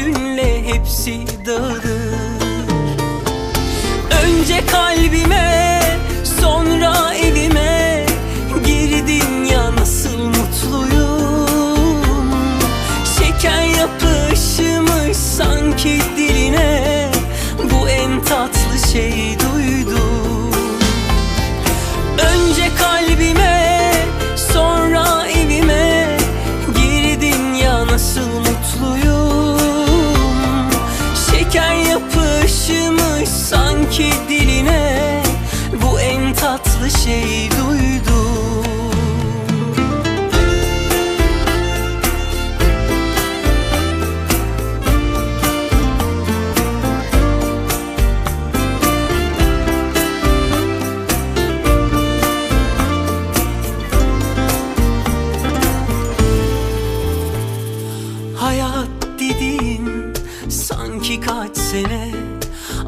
Gülüşünle hepsi dağılır. Önce kalbime sonra evime Girdin ya nasıl mutluyum? Şeker yapışmış sanki diline Bu en tatlı şey sanki diline Bu en tatlı şey duydum Hayat dediğin sanki kaç sene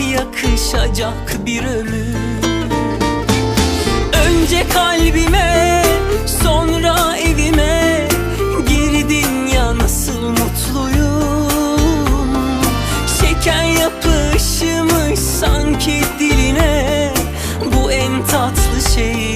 Yakışacak bir ömür Önce kalbime sonra evime Girdin ya nasıl mutluyum? Şeker yapışmış sanki diline Bu en tatlı şey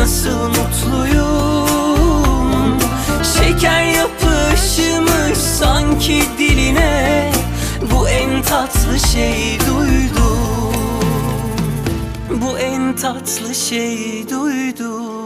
nasıl mutluyum? Şeker yapışmış sanki diline. Bu en tatlı şey duydum. Bu en tatlı şey duydum